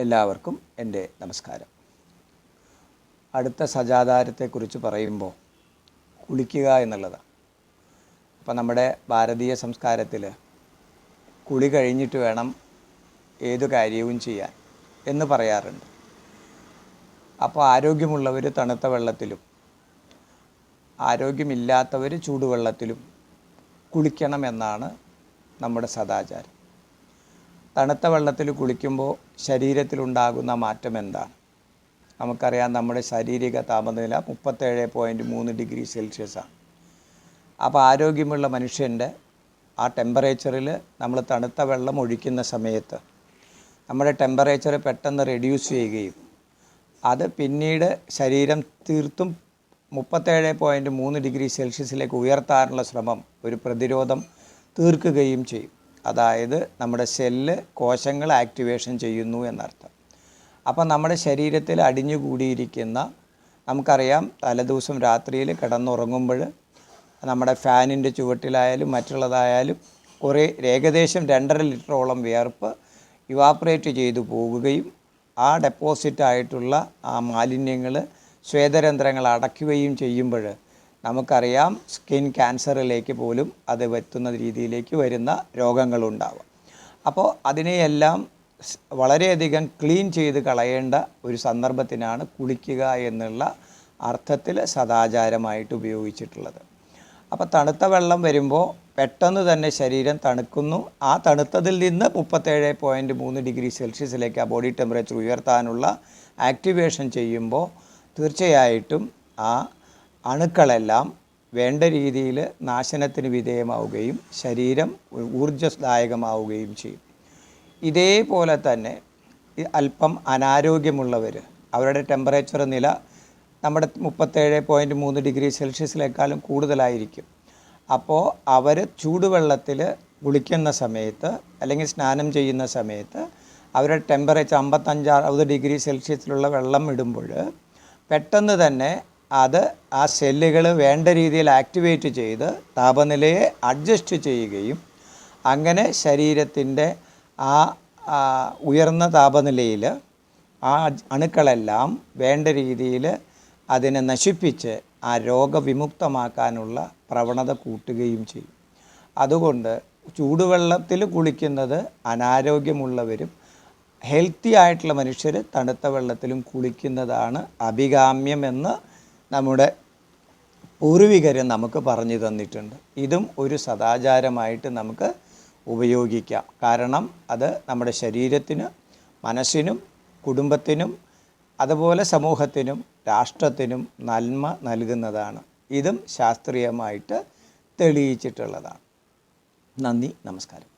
എല്ലാവർക്കും എന്റെ നമസ്കാരം. അടുത്ത സജാധാരത്തെക്കുറിച്ച് പറയുമ്പോൾ കുളിക്കുക എന്നുള്ളതാണ്. അപ്പോൾ നമ്മുടെ ഭാരതീയ സംസ്കാരത്തിൽ കുളി കഴിഞ്ഞിട്ട് വേണം ഏതു കാര്യവും ചെയ്യാൻ എന്ന് പറയാറുണ്ട്. അപ്പോൾ ആരോഗ്യമുള്ളവർ തണുത്ത വെള്ളത്തിലും ആരോഗ്യമില്ലാത്തവർ ചൂടുവെള്ളത്തിലും കുളിക്കണമെന്നാണ് നമ്മുടെ സദാചാരം. തണുത്ത വെള്ളത്തിൽ കുളിക്കുമ്പോൾ ശരീരത്തിലുണ്ടാകുന്ന മാറ്റം എന്താണ്? നമുക്കറിയാം നമ്മുടെ ശാരീരിക താപനില മുപ്പത്തേഴ് പോയിന്റ് മൂന്ന് ഡിഗ്രി സെൽഷ്യസാണ്. അപ്പോൾ ആരോഗ്യമുള്ള മനുഷ്യന്റെ ആ ടെമ്പറേച്ചറിൽ നമ്മൾ തണുത്ത വെള്ളം ഒഴിക്കുന്ന സമയത്ത് നമ്മുടെ ടെമ്പറേച്ചർ പെട്ടെന്ന് റെഡ്യൂസ് ചെയ്യുകയും അത് പിന്നീട് ശരീരം തീർത്തും മുപ്പത്തേഴ് പോയിന്റ് മൂന്ന് ഡിഗ്രി സെൽഷ്യസിലേക്ക് ഉയർത്താനുള്ള ശ്രമം ഒരു പ്രതിരോധം തീർക്കുകയും ചെയ്യും. അതായത് നമ്മുടെ സെല്ല് കോശങ്ങൾ ആക്ടിവേഷൻ ചെയ്യുന്നു എന്നർത്ഥം. അപ്പം നമ്മുടെ ശരീരത്തിൽ അടിഞ്ഞുകൂടിയിരിക്കുന്ന നമുക്കറിയാം തലേദിവസം രാത്രിയിൽ കിടന്നുറങ്ങുമ്പോൾ നമ്മുടെ ഫാനിന്റെ ചുവട്ടിലായാലും മറ്റുള്ളതായാലും കുറേ ഏകദേശം രണ്ടര ലിറ്ററോളം വിയർപ്പ് ഇവാപ്പറേറ്റ് ചെയ്തു പോവുകയും ആ ഡെപ്പോസിറ്റായിട്ടുള്ള ആ മാലിന്യങ്ങൾ ശ്വേതരന്ധ്രങ്ങൾ അടയ്ക്കുകയും ചെയ്യുമ്പോൾ നമുക്കറിയാം സ്കിൻ ക്യാൻസറിലേക്ക് പോലും അത് എത്തുന്ന രീതിയിലേക്ക് വരുന്ന രോഗങ്ങളുണ്ടാവാം. അപ്പോൾ അതിനെയെല്ലാം വളരെയധികം ക്ലീൻ ചെയ്ത് കളയേണ്ട ഒരു സന്ദർഭത്തിനാണ് കുളിക്കുക എന്നുള്ള അർത്ഥത്തിൽ സദാചാരമായിട്ട് ഉപയോഗിച്ചിട്ടുള്ളത്. അപ്പോൾ തണുത്ത വെള്ളം വരുമ്പോൾ പെട്ടെന്ന് തന്നെ ശരീരം തണുക്കുന്നു. ആ തണുത്തതിൽ നിന്ന് മുപ്പത്തേഴ് പോയിന്റ് മൂന്ന് ഡിഗ്രി സെൽഷ്യസിലേക്ക് ആ ബോഡി ടെമ്പറേച്ചർ ഉയർത്താനുള്ള ആക്ടിവേഷൻ ചെയ്യുമ്പോൾ തീർച്ചയായിട്ടും ആ അണുക്കളെല്ലാം വേണ്ട രീതിയിൽ നാശനത്തിന് വിധേയമാവുകയും ശരീരം ഊർജദായകമാവുകയും ചെയ്യും. ഇതേപോലെ തന്നെ അല്പം അനാരോഗ്യമുള്ളവർ അവരുടെ ടെമ്പറേച്ചർ നില നമ്മുടെ മുപ്പത്തേഴ് പോയിന്റ് മൂന്ന് ഡിഗ്രി സെൽഷ്യസിലേക്കാളും കൂടുതലായിരിക്കും. അപ്പോൾ അവർ ചൂടുവെള്ളത്തിൽ കുളിക്കുന്ന സമയത്ത് അല്ലെങ്കിൽ സ്നാനം ചെയ്യുന്ന സമയത്ത് അവരുടെ ടെമ്പറേച്ചർ അമ്പത്തഞ്ച് അറുപത് ഡിഗ്രി സെൽഷ്യസിലുള്ള വെള്ളം ഇടുമ്പോൾ പെട്ടെന്ന് തന്നെ അത് ആ സെല്ലുകൾ വേണ്ട രീതിയിൽ ആക്ടിവേറ്റ് ചെയ്ത് താപനിലയെ അഡ്ജസ്റ്റ് ചെയ്യുകയും അങ്ങനെ ശരീരത്തിന്റെ ആ ഉയർന്ന താപനിലയിൽ ആ അണുക്കളെല്ലാം വേണ്ട രീതിയിൽ അതിനെ നശിപ്പിച്ച് ആ രോഗവിമുക്തമാക്കാനുള്ള പ്രവണത കൂട്ടുകയും ചെയ്യും. അതുകൊണ്ട് ചൂടുവെള്ളത്തിൽ കുളിക്കുന്നത് അനാരോഗ്യമുള്ളവരും ഹെൽത്തി ആയിട്ടുള്ള മനുഷ്യർ തണുത്ത വെള്ളത്തിലും കുളിക്കുന്നതാണ് അഭികാമ്യമെന്ന് നമ്മുടെ പൂർവികർ നമുക്ക് പറഞ്ഞു തന്നിട്ടുണ്ട്. ഇതും ഒരു സദാചാരമായിട്ട് നമുക്ക് ഉപയോഗിക്കാം. കാരണം അത് നമ്മുടെ ശരീരത്തിന് മനസ്സിനും കുടുംബത്തിനും അതുപോലെ സമൂഹത്തിനും രാഷ്ട്രത്തിനും നന്മ നൽകുന്നതാണ്. ഇതും ശാസ്ത്രീയമായിട്ട് തെളിയിച്ചിട്ടുള്ളതാണ്. നന്ദി നമസ്കാരം.